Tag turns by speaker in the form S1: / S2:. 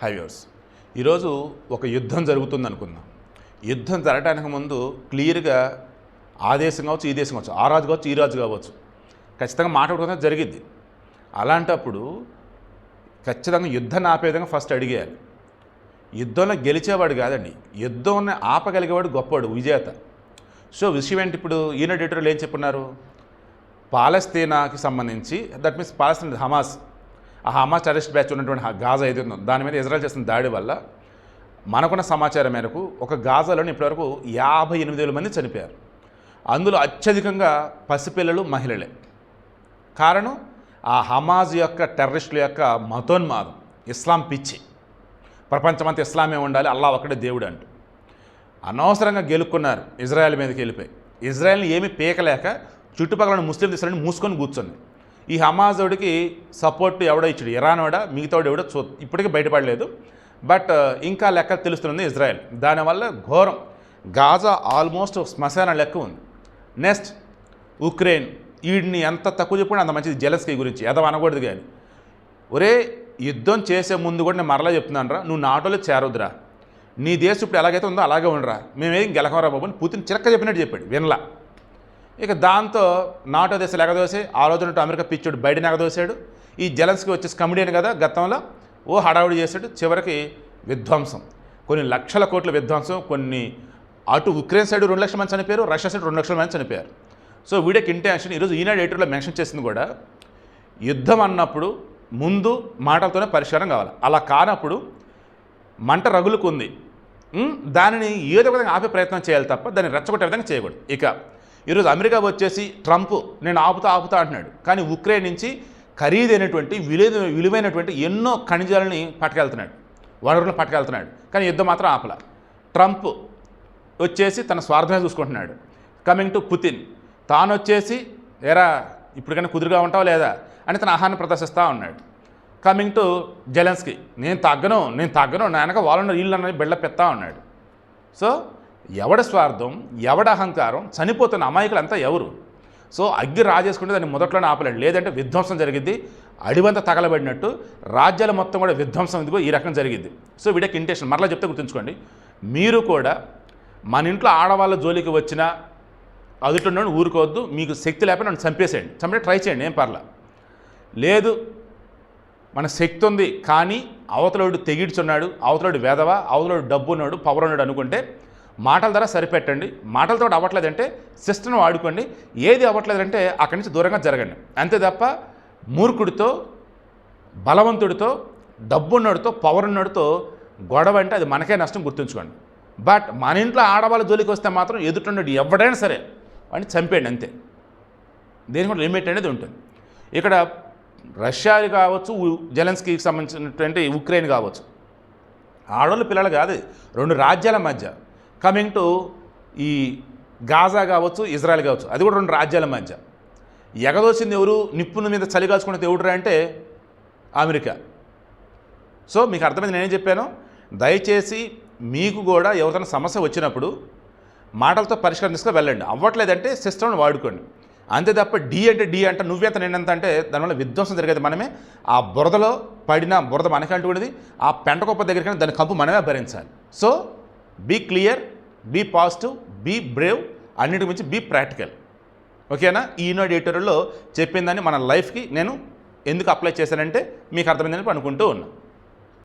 S1: హైవర్స్ ఈరోజు ఒక యుద్ధం జరుగుతుంది అనుకుందాం. యుద్ధం జరగడానికి ముందు క్లియర్గా ఆ దేశం కావచ్చు ఈ దేశం కావచ్చు ఆ రాజు కావచ్చు ఈ రాజు కావచ్చు ఖచ్చితంగా మాట్లాడుకుంటే జరిగిద్ది. అలాంటప్పుడు ఖచ్చితంగా యుద్ధాన్ని ఆపే విధంగా ఫస్ట్ అడిగేయాలి. యుద్ధంలో గెలిచేవాడు కాదండి యుద్ధంని ఆపగలిగేవాడు గొప్పవాడు విజేత. సో విషయం ఏంటి ఇప్పుడు? ఈనాడు ఎడిటర్లు ఏం చెప్పున్నారు పాలస్తీనాకి సంబంధించి దట్ మీన్స్ పాలస్తీన్ హమాస్. ఆ హమాస్ టెరరిస్ట్ బ్యాచ్ ఉన్నటువంటి ఆ గాజా ఏది ఉందో దాని మీద ఇజ్రాయల్ చేసిన దాడి వల్ల మనకున్న సమాచారం మేరకు ఒక గాజాలోని ఇప్పటివరకు యాభై ఎనిమిది వేల మంది చనిపోయారు. అందులో అత్యధికంగా పసిపిల్లలు మహిళలే. కారణం ఆ హమాజ్ యొక్క టెర్రరిస్టుల యొక్క మతోన్మాదం ఇస్లాం పిచ్చి. ప్రపంచమంతా ఇస్లామే ఉండాలి అల్లా ఒక్కడే దేవుడు అంటూ. అనవసరంగా గెలుక్కున్నారు ఇజ్రాయెల్ మీదకి వెళ్ళిపోయి. ఇజ్రాయెల్ని ఏమీ పీకలేక చుట్టుపక్కల ముస్లిం దేశాలని మూసుకొని కూర్చుంది. ఈ హమాజోడికి సపోర్ట్ ఎవడో ఇచ్చాడు. ఇరాన్ వాడ మిగతాడు ఎవడో చూ ఇప్పటికీ బయటపడలేదు. బట్ ఇంకా లెక్క తెలుస్తుంది ఇజ్రాయెల్. దానివల్ల ఘోరం. గాజా ఆల్మోస్ట్ శ్మశాన లెక్క ఉంది. Next Ukraine. వీడిని ఎంత తక్కువ చెప్పుకుంటే అంత మంచిది జెలస్కీ గురించి. ఎదవ అనకూడదు కానీ. ఒరే యుద్ధం చేసే ముందు కూడా నేను మరలా చెప్తున్నాను రా నువ్వు నాటోలో చేరొద్దురా. నీ దేశం ఇప్పుడు ఎలాగైతే ఉందో అలాగే ఉండరా. మేమేం గెలకమరా బాబు అని పుతిన్ చిరక్క చెప్పినట్టు చెప్పాడు. వినలా. ఇక దాంతో నాటో దేశాలు ఎగదోసి ఆ రోజున అమెరికా పిచ్చుడు బైడెన్ ఎగదోసాడు ఈ జెలన్స్కి వచ్చేసి కమిడియన్ కదా గతంలో ఓ హడావుడి చేశాడు. చివరికి విధ్వంసం. కొన్ని లక్షల కోట్ల విధ్వంసం కొన్ని అటు ఉక్రెయిన్ సైడ్ రెండు లక్షల మంది చనిపోయారు రష్యా సైడ్ రెండు లక్షల మంది చనిపోయారు. సో వీడియోకి ఇంటెన్షన్ ఈరోజు ఈనాడు ఎడిటర్లో మెన్షన్ చేసింది కూడా యుద్ధం అన్నప్పుడు ముందు మాటలతోనే పరిష్కారం కావాలి. అలా కానప్పుడు మంట రగులుకుంది. దానిని ఏదో విధంగా ఆపే ప్రయత్నం చేయాలి తప్ప దాన్ని రెచ్చగొట్టే విధంగా చేయకూడదు. ఇక ఈరోజు అమెరికా వచ్చేసి ట్రంప్ నేను ఆపుతా ఆపుతా అంటున్నాడు. కానీ ఉక్రెయిన్ నుంచి ఖరీదైనటువంటి విలువ విలువైనటువంటి ఎన్నో ఖనిజాలని పట్టుకెళ్తున్నాడు. వనరులను పట్టుకెళ్తున్నాడు. కానీ యుద్ధం మాత్రం ఆపల. ట్రంప్ వచ్చేసి తన స్వార్థమే చూసుకుంటున్నాడు. Coming to Putin. తాను వచ్చేసి ఎరా ఇప్పటికైనా కుదురుగా ఉంటావు లేదా? అని తన ఆహాన్ని ప్రదర్శిస్తూ ఉన్నాడు. Coming to Zelensky. నేను తగ్గను నేను తగ్గను నా వెనక వాళ్ళని వీళ్ళు అనేది బిల్డప్ పెడతా ఉన్నాడు సో ఎవడ స్వార్థం ఎవడ అహంకారం చనిపోతున్న అమాయకులు అంతా ఎవరు? సో అగ్గి రాజేసుకుంటే దాన్ని మొదట్లోనే ఆపలేడు. లేదంటే విధ్వంసం జరిగింది అడివంతా తగలబడినట్టు రాజ్యాలు మొత్తం కూడా విధ్వంసం ఇదిగో ఈ రకం జరిగింది సో వీడికి ఇంటెన్షన్ మరలా చెప్తే గుర్తుంచుకోండి. మీరు కూడా మన ఇంట్లో ఆడవాళ్ళ జోలికి వచ్చిన అదుటున్నాడు ఊరుకోవద్దు. మీకు శక్తి లేకపోతే నన్ను చంపేసేయండి. చంపే ట్రై చేయండి. ఏం పర్లా? లేదు మన శక్తి ఉంది కానీ అవతలోడు తెగిడ్చున్నాడు అవతలోడు వేదవ అవతలోడు డబ్బు ఉన్నాడు పవర్ ఉన్నాడు అనుకుంటే మాటల ద్వారా సరిపెట్టండి. మాటలతో అవ్వట్లేదంటే సిస్టమ్ వాడుకోండి. ఏది అవ్వట్లేదంటే అక్కడి నుంచి దూరంగా జరగండి. అంతే తప్ప మూర్ఖుడితో బలవంతుడితో డబ్బున్నోడితో పవర్ ఉన్నోడితో గొడవ అంటే అది మనకే నష్టం గుర్తుంచుకోండి. బట్ మన ఇంట్లో ఆడవాళ్ళ జోలికి వస్తే మాత్రం ఎదుటిన్నాడు ఎవడైనా సరే వాడిని చంపేయండి అంతే. దేని కూడా లిమిట్ అనేది ఉంటుంది. ఇక్కడ రష్యా కావచ్చు ఉ- జెలెన్స్కీకి సంబంధించినటువంటి ఉక్రెయిన్ కావచ్చు. ఆడవాళ్ళు పిల్లలు కాదు రెండు రాజ్యాల మధ్య కమింగ్ టు ఈ గాజా కావచ్చు ఇజ్రాయెల్ కావచ్చు అది కూడా రెండు రాజ్యాల మధ్య. ఎగదోసింది ఎవరు? నిప్పుల మీద చలి కాల్చుకున్నది ఎవడురా అంటే అమెరికా. సో మీకు అర్థమైంది నేనేం చెప్పాను? దయచేసి మీకు కూడా ఎవరికైనా సమస్య వచ్చినప్పుడు మాటలతో పరిష్కారం వెళ్ళండి. అవ్వట్లేదంటే సిస్టమ్ని వాడుకోండి. అంతే తప్ప డి అంటే డి అంటే నువ్వెంత నేనంత అంటే దానివల్ల విధ్వంసం జరిగేది మనమే. ఆ బురదలో పడిన బురద మనకంటూ ఆ పెంట కుప్ప దగ్గరికి దాని కంపు మనమే భరించాలి so be clear be positive be brave అన్నిటి మించి బీ ప్రాక్టికల్ ఓకేనా? ఈనాడు ఎడిటర్లో చెప్పిందని మన లైఫ్కి నేను ఎందుకు అప్లై చేశానంటే మీకు అర్థమైందని అనుకుంటూ ఉన్నా.